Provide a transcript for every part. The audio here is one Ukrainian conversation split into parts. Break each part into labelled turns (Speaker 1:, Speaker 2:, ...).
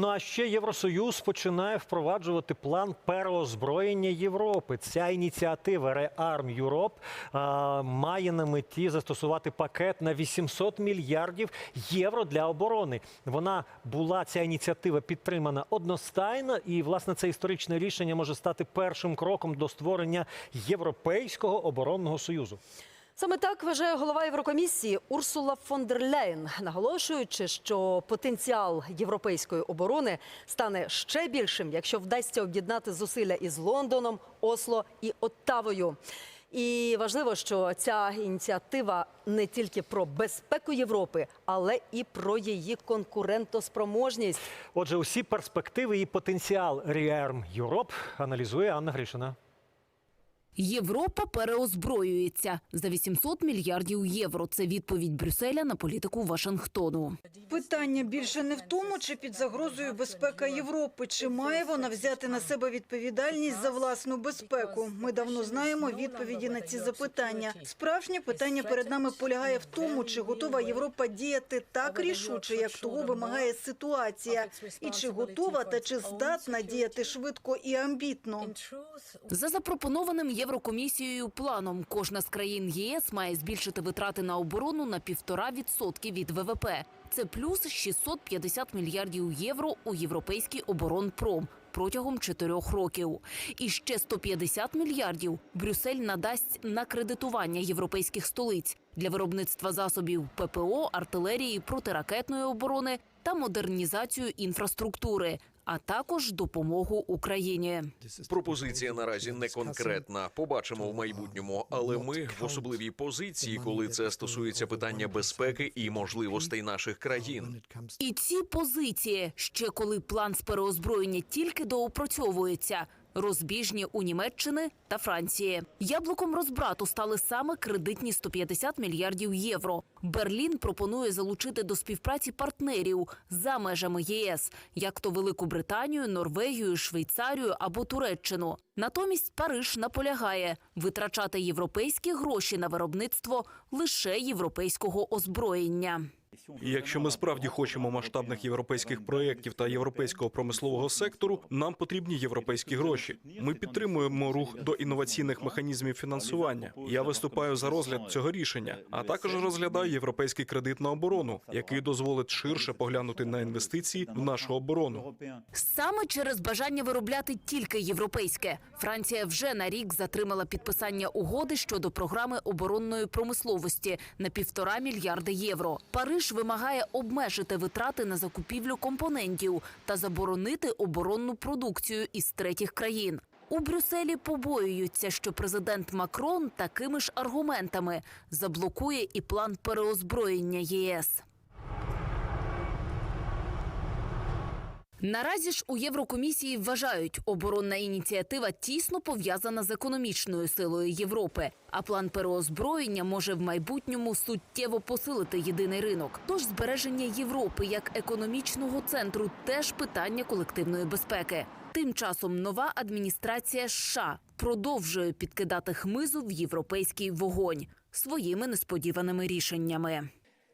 Speaker 1: Ну а ще Євросоюз починає впроваджувати план переозброєння Європи. Ця ініціатива Rearm Europe має на меті застосувати пакет на 800 мільярдів євро для оборони. Вона була ця ініціатива підтримана одностайно, і власне це історичне рішення може стати першим кроком до створення європейського оборонного союзу.
Speaker 2: Саме так вважає голова Єврокомісії Урсула фон дер Ляєн, наголошуючи, що потенціал європейської оборони стане ще більшим, якщо вдасться об'єднати зусилля із Лондоном, Осло і Оттавою. І важливо, що ця ініціатива не тільки про безпеку Європи, але і про її конкурентоспроможність.
Speaker 1: Отже, усі перспективи і потенціал Rearm Europe аналізує Анна Гришина.
Speaker 3: Європа переозброюється за 800 мільярдів євро. Це відповідь Брюсселя на політику Вашингтону.
Speaker 4: Питання більше не в тому, чи під загрозою безпека Європи, чи має вона взяти на себе відповідальність за власну безпеку. Ми давно знаємо відповіді на ці запитання. Справжнє питання перед нами полягає в тому, чи готова Європа діяти так рішуче, як того вимагає ситуація, і чи готова та чи здатна діяти швидко і амбітно.
Speaker 3: За запропонованим Єврокомісією планом, кожна з країн ЄС має збільшити витрати на оборону на півтора відсотки від ВВП. Це плюс 650 мільярдів євро у європейський оборонпром протягом чотирьох років. І ще 150 мільярдів Брюссель надасть на кредитування європейських столиць для виробництва засобів ППО, артилерії, протиракетної оборони та модернізацію інфраструктури, а також допомогу Україні.
Speaker 5: Пропозиція наразі не конкретна. Побачимо в майбутньому, але ми в особливій позиції, коли це стосується питання безпеки і можливостей наших країн.
Speaker 3: І ці позиції, ще коли план з переозброєння тільки доопрацьовується, розбіжні у Німеччини та Франції. Яблуком розбрату стали саме кредитні 150 мільярдів євро. Берлін пропонує залучити до співпраці партнерів за межами ЄС, як то Велику Британію, Норвегію, Швейцарію або Туреччину. Натомість Париж наполягає витрачати європейські гроші на виробництво лише європейського озброєння.
Speaker 6: Якщо ми справді хочемо масштабних європейських проєктів та європейського промислового сектору, нам потрібні європейські гроші. Ми підтримуємо рух до інноваційних механізмів фінансування. Я виступаю за розгляд цього рішення, а також розглядаю європейський кредит на оборону, який дозволить ширше поглянути на інвестиції в нашу оборону.
Speaker 3: Саме через бажання виробляти тільки європейське Франція вже на рік затримала підписання угоди щодо програми оборонної промисловості на півтора мільярди євро. Париж вимагає обмежити витрати на закупівлю компонентів та заборонити оборонну продукцію із третіх країн. У Брюсселі побоюються, що президент Макрон такими ж аргументами заблокує і план переозброєння ЄС. Наразі ж у Єврокомісії вважають, оборонна ініціатива тісно пов'язана з економічною силою Європи, а план переозброєння може в майбутньому суттєво посилити єдиний ринок. Тож збереження Європи як економічного центру теж питання колективної безпеки. Тим часом нова адміністрація США продовжує підкидати хмизу в європейський вогонь своїми несподіваними рішеннями.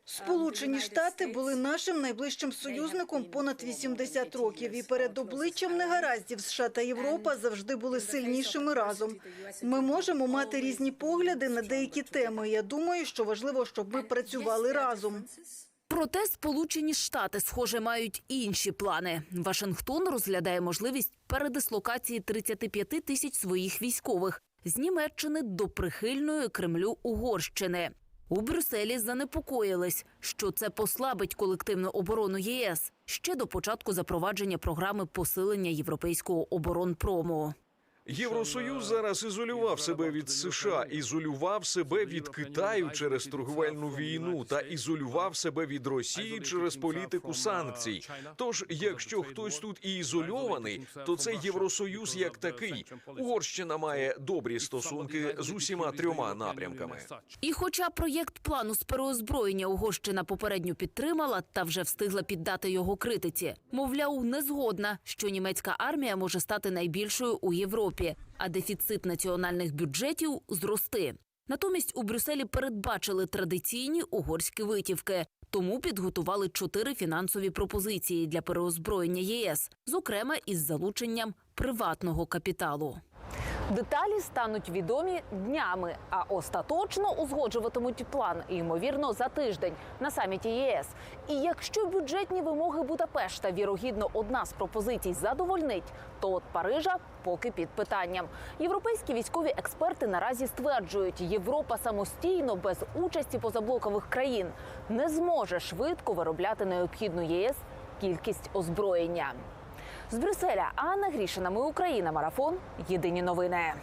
Speaker 4: Сполучені Штати були нашим найближчим союзником понад 80 років, і перед обличчям негараздів США та Європа завжди були сильнішими разом. Ми можемо мати різні погляди на деякі теми. Я думаю, що важливо, щоб ми працювали разом.
Speaker 3: Проте Сполучені Штати, схоже, мають інші плани. Вашингтон розглядає можливість передислокації 35 тисяч своїх військових з Німеччини до прихильної Кремлю Угорщини. У Брюсселі занепокоїлись, що це послабить колективну оборону ЄС ще до початку запровадження програми посилення європейського оборонпрому.
Speaker 5: Євросоюз зараз ізолював себе від США, ізолював себе від Китаю через торговельну війну та ізолював себе від Росії через політику санкцій. Тож, якщо хтось тут і ізольований, то це Євросоюз як такий. Угорщина має добрі стосунки з усіма трьома напрямками.
Speaker 3: І хоча проєкт плану з переозброєння Угорщина попередньо підтримала та вже встигла піддати його критиці, мовляв, не згодна, що німецька армія може стати найбільшою у Європі, а дефіцит національних бюджетів зрости. Натомість у Брюсселі передбачили традиційні угорські витівки.
Speaker 7: Тому підготували чотири фінансові пропозиції для переозброєння ЄС, зокрема із залученням приватного капіталу.
Speaker 3: Деталі стануть відомі днями, а остаточно узгоджуватимуть план, ймовірно, за тиждень на саміті ЄС. І якщо бюджетні вимоги Будапешта вірогідно одна з пропозицій задовольнить, то от Парижа поки під питанням. Європейські військові експерти наразі стверджують, Європа самостійно без участі позаблокових країн не зможе швидко виробляти необхідну ЄС кількість озброєння. З Брюсселя Анна Грішина. Ми Україна. Марафон. Єдині новини.